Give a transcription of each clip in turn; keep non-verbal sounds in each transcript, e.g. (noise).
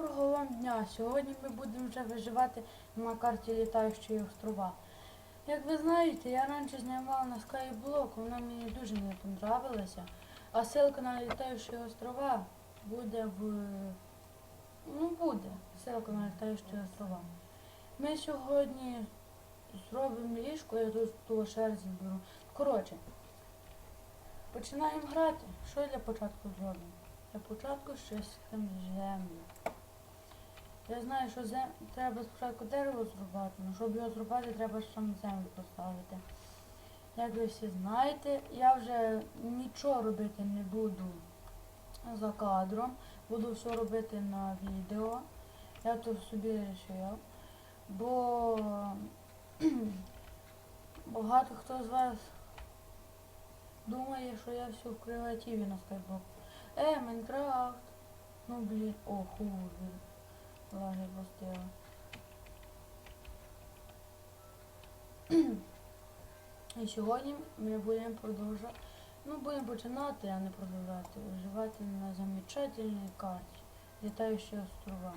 Доброго вам дня! Сьогодні ми будемо вже виживати на карті літаючої острова. Як ви знаєте, я раніше знімала на Skyblock, вона мені дуже не понравилася. А ссылка на літаючі острова буде в. Ну буде. Ссылка на літаючі острова. Ми сьогодні зробимо ліжко, я тут ту шерсть зберу. Коротше, починаємо грати. Що для початку зробимо? Для початку щось землю. Я знаю, що зем... треба спочатку дерево зрубати, але щоб його зрубати, треба сам землю поставити. Як ви всі знаєте, я вже нічого робити не буду за кадром. Буду все робити на відео. Я то собі вирішив. Бо багато хто з вас думає, що я все в креативі на скайбок. Е, Майнкрафт. Ну блін, о, хуже. Лаги пустила. І сьогодні ми будемо продовжувати. Ну, будемо починати, а не продовжувати. Виживати на замечательній карті. Літаючі острова.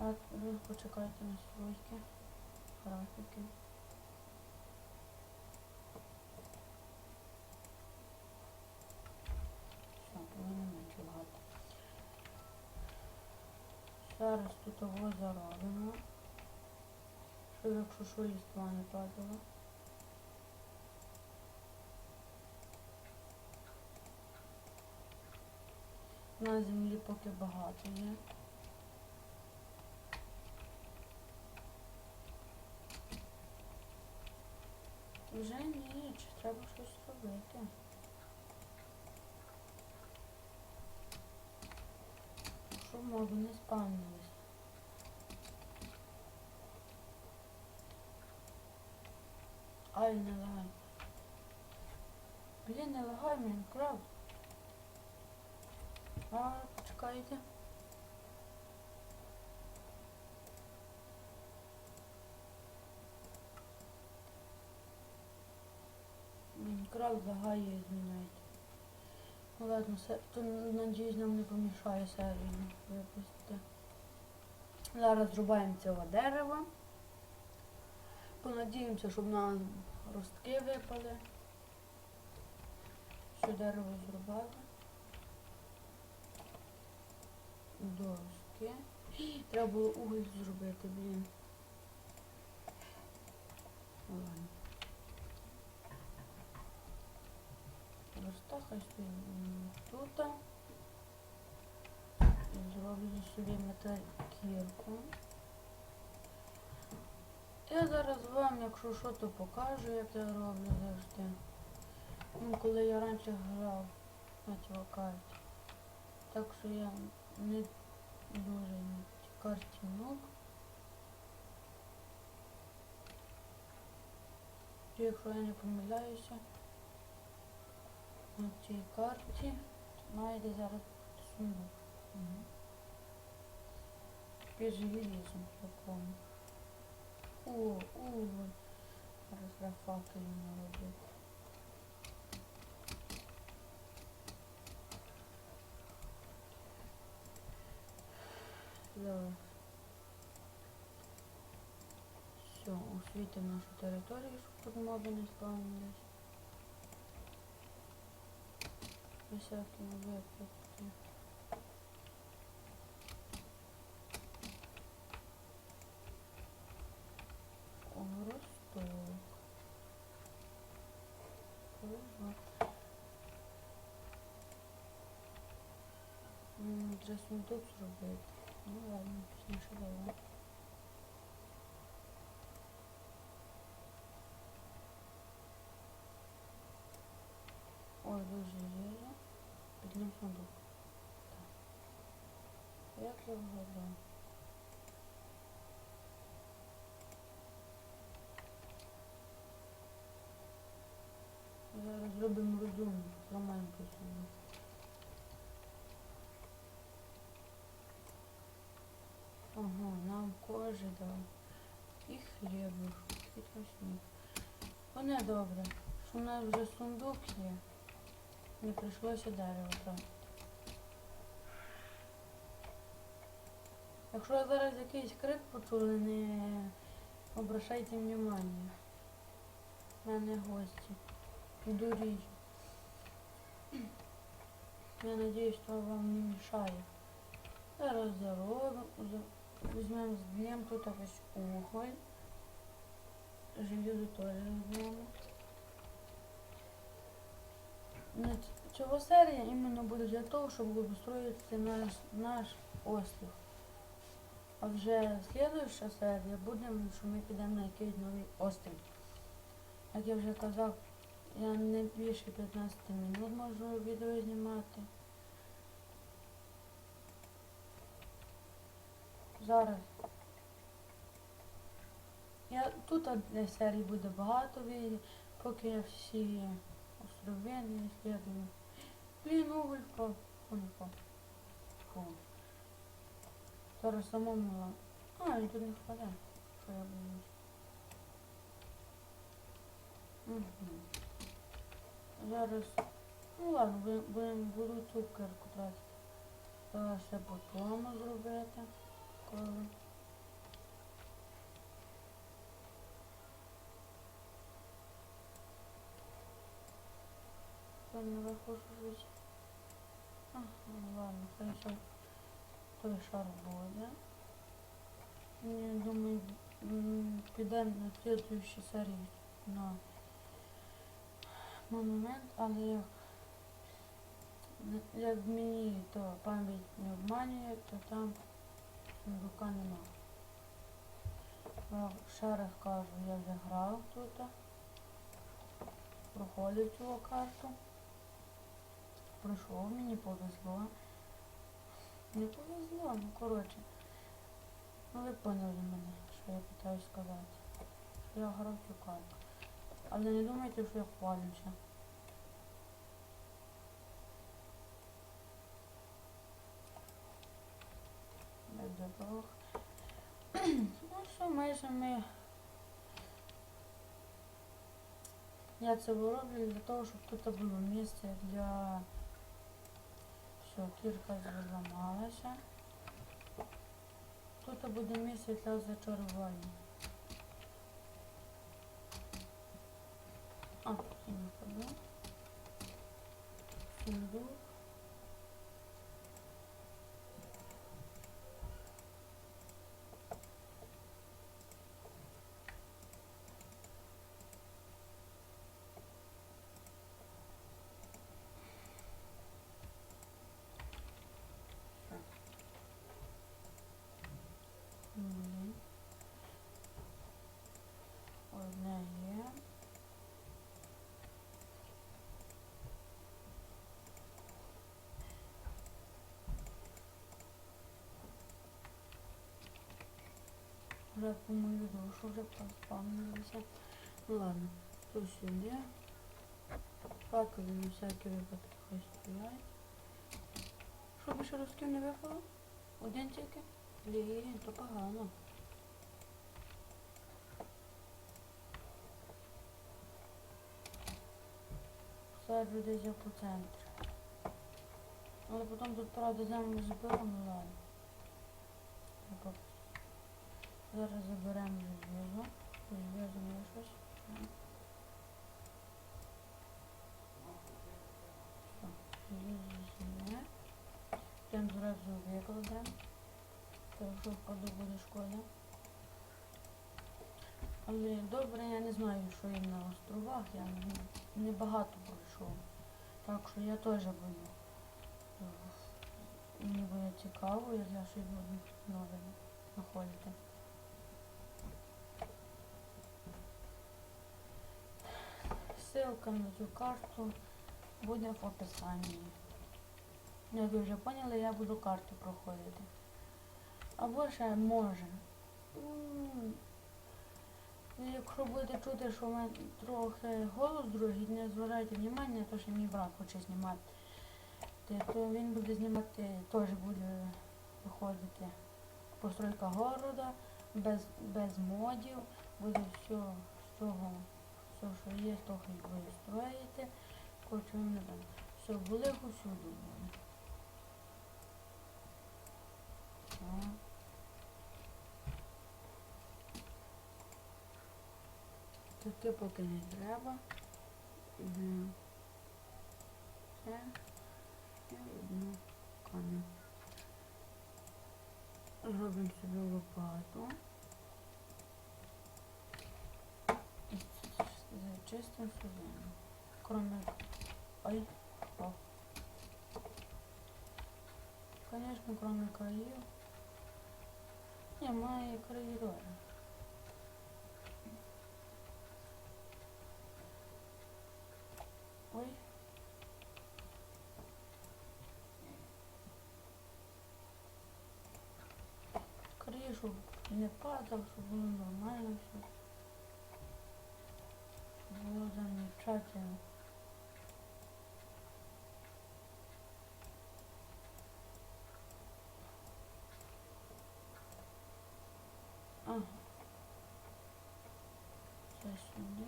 А ви почекайте настройки. Графіки. Все, повинно менше багато. Зараз тут того заробимо. Щоб якщо що ліства не падало. На землі поки багато є. Вже ніч, треба щось робити. Щоб моби не спавнились. Ай, не лагай. Блін, не лагай, Майнкрафт. А, почекайте. Майнкрафт лагає і зміняйте. Ну ладно, се... то надіюсь нам не помішає серію випустити. Зараз зрубаємо цього дерева. Понадіємося, щоб нам ростки випали. Що дерево зрубали. Доски. Треба було уголь зробити, блін. Ладно. Верста хай тут. Зроблю собі металькірку. Я зараз вам, якщо що, то покажу, як я роблю завжди. Ну, коли я раніше грав на цій карті. Так що я не дуже на цій карті ног. Якщо я не помиляюся, на цій карті знайде зараз сундук. Угу. Під желізом такому. О, уголь. Зараз треба факелів робити. Зараз. Все, освітимо нашу територію, щоб тут моби не спавнились. Всякі випадки. М, Треба сундук зробити. Ну ладно, пізніше давай. Ой, дуже железо. Піднім сундук. Так. Як я вгадав? Зараз зробимо розумно, зламаємо той сундук. Ага, нам кожи дав. І хліб, і тростник. Вони добре, що у нас вже сундук є. Не прийшлося дерево тратити. Якщо зараз якийсь крик почули, не обращайте внимання. У мене гості. Іду ріжу. Я надіюсь, що вам не мішає. Зараз заробимо, за- візьмемо, зб'ємо тут ось уголь. Железо теж ц- Цього серія іменно буде для того, щоб обустроїти наш, наш острів. А вже слідуюча серія буде, що ми підемо на якийсь новий острів. Як я вже казав, я не більше 15 минут можу відео знімати. Зараз. Я, тут для серії буде багато відео, поки я всі острови не слідую. Блін, уголь впав. О, не впав. Фу. Зараз самому. А, він тут не впаде. Що я боюсь. Угу. Зараз. Ну ладно, будемо будем, буду цукерку тратити. Ще по тому зробити. Коли. Що наверху щось. А, ну ладно, хай ще той шар буде. Я думаю, м, піде на слідуючій серії на монумент, але як, як мені то пам'ять не обманює, то там сундука нема. Я Ще раз кажу, я вже грав тут, проходив цю карту. Пройшов, мені повезло. Не повезло, ну коротше. Ну ви поняли мене, що я питаю сказати. Я грав цю карту. Але не думайте, що я хвалюся. Бог. (clears throat) Ну що, майже ми. Я це вироблю для того, щоб тут було місце для... Все, кірка зламалася. Тут буде місце для зачарування. А, не ходу. Сундук. Ні. Одне є. Вже по мою душу вже поспавнилися. Ну ладно, то сюди. Факели на всякий випадок хай стоять. Що більше розків не випало? Один тільки? Блін, то погано. Саджу десь я по центрі. Але потім тут, правда, землю зберу, ну ладно. Треба- Зараз заберемо. Железо є щось. Тим зразу викладемо. Якщо впаду буде шкода. Але добре, я не знаю, що є на островах, я не, не багато пройшов. Так що я теж буду. Мені буде цікаво, я щось буду нове знаходити. Ссылка на цю карту буде в описанні. Як ви вже поняли, я буду карту проходити. Або ще може. Якщо будете чути, що в мене трохи голос другий, не зважайте внимання, то що мій брат хоче знімати, то він буде знімати, теж буде виходити постройка города, без, без модів, буде все з цього, все, що є, то хай буде строїти. Коротше, не знаю. Все, були усюди були. Так. Таке поки не треба. Це і одну камінь. Робимо собі лопату. І ч- чистим всю. Кроме... Ой, впав. Конечно, кроме країв. Ні, має краї добре. Ой. Щоб не падав, щоб було нормально все. Щоб було замечательно. Ага. Це сюди.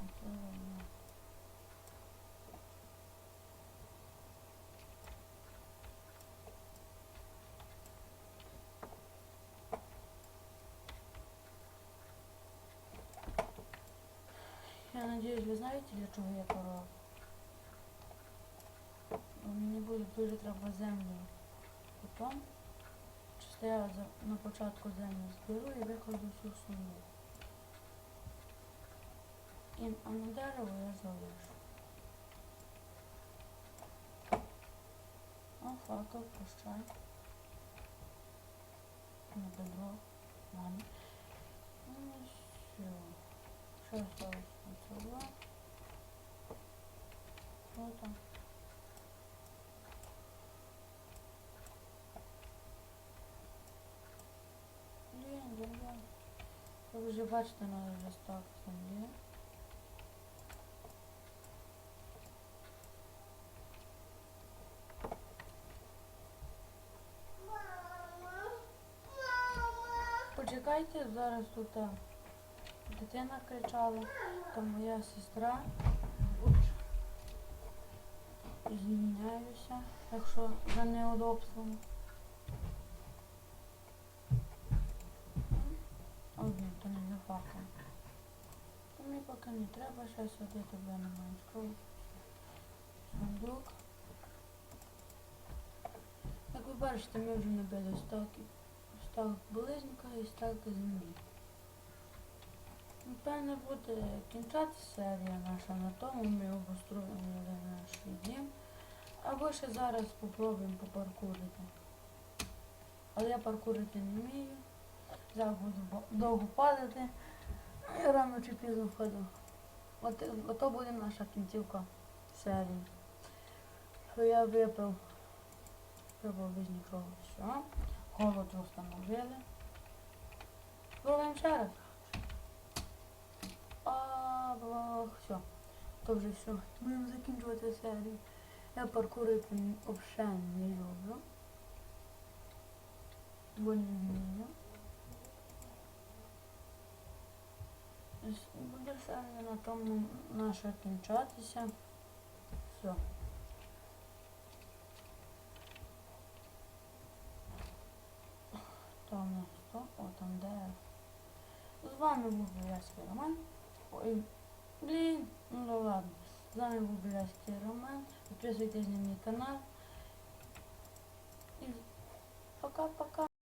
А це воно. Я надеюсь, вы знаете, для чого я? Бо Мені буде дуже треба землю. Потім, чисто я на початку землю зберу і викладу всю суму. І, а на дерево я залишу. О, факел, прощай. На бедро. Ладно. Ну, все. Що осталось на цього? Що там? Блін, блін. Ви вже бачите на листок землі. Почекайте, зараз тут дитина кричала, то моя сестра. Звільняюся, якщо за неудобством. Ой, то не за факом. То мені поки не треба, я тебе на майнскрол. Сундук. Як ви бачите, ми вже набили сталки. Сталк близнюка і сталки землі. Напевне буде кінчатися серія наша на тому, ми обустроїмо наш дім. Або ще зараз попробуємо попаркурити. Але я паркурити не вмію. Зараз буду довго падати. І рано чи пізно впаду. От, ото буде наша кінцівка серії. Я випив. Без нічого. Все. Голод встановили. Пробуємо ще раз. А, бах, все. То вже все. Будемо закінчувати серію. Я паркурити взагалі не люблю. Бо не вмію. Буде серія на тому наша кінчатися. Все. Там нас то, о, там де. З вами був Біляський Роман. Ой, блін, ну да ладно. З вами був Біляський Роман. Підписуйтесь на мій канал. І пока-пока.